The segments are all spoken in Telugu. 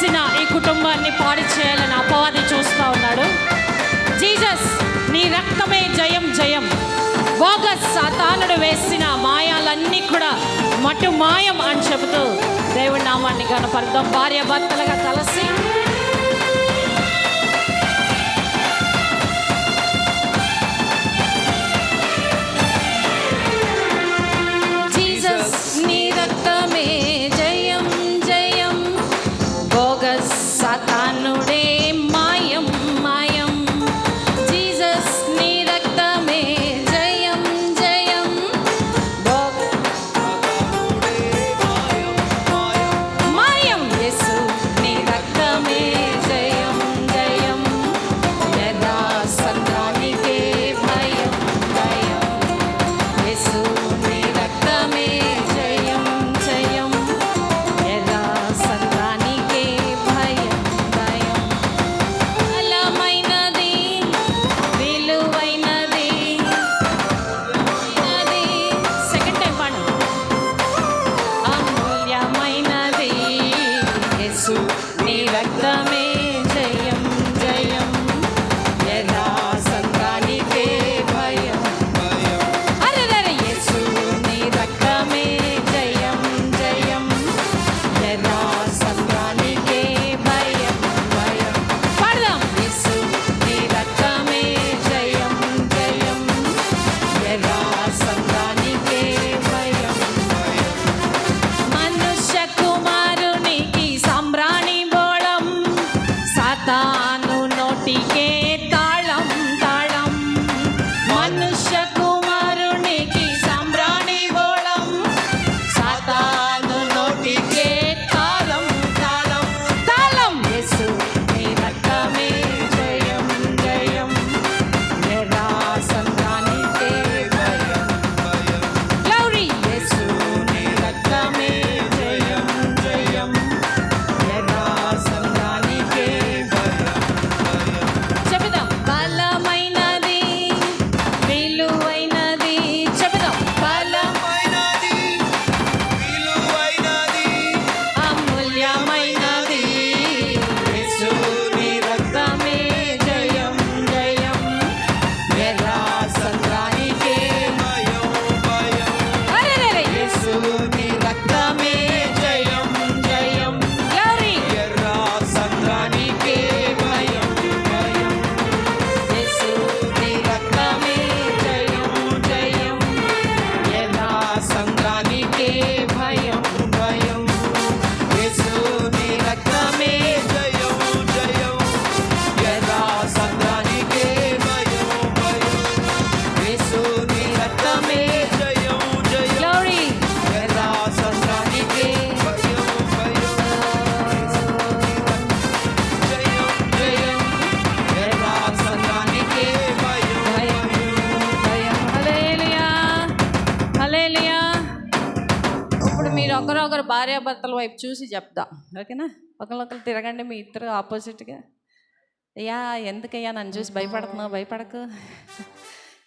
చేసిన ఈ కుటుంబాన్ని పాడి చేయాలని అపవాది చూస్తూ ఉన్నాడు. జీజస్ నీ రక్తమే జయం జయం. బోగస్ సాతానుడు వేసిన మాయాలన్నీ కూడా మటు మాయం అని చెబుతూ దేవుడి నామాన్ని కనపడదాం భార్య భర్తలుగా కలిసి బోగస్ సాతానుడే మాయం మాయం జీసస్ నీ రక్తమే జయం జయం బోగ మాయం యేసు నీ రక్తమే జయం జయం యదా సంద్రానికే భయం భయం Así. ఒకరొకరు భార్యాభర్తల వైపు చూసి చెప్దాం. ఓకేనా? ఒకరికొకరు తిరగండి మీ ఇద్దరు ఆపోజిట్గా. అయ్యా ఎందుకయ్యా నన్ను చూసి భయపడుతున్నావు? భయపడకు.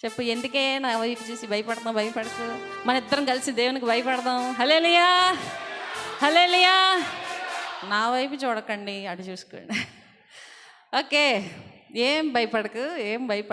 చెప్పు ఎందుకే నా వైపు చూసి భయపడుతున్నావు? భయపడకు. మన ఇద్దరం కలిసి దేవునికి భయపడదాం. హలేలియా హలేలియా నా వైపు చూడకండి అటు చూసుకోండి. ఓకే. ఏం భయపడకు? ఏం భయపడ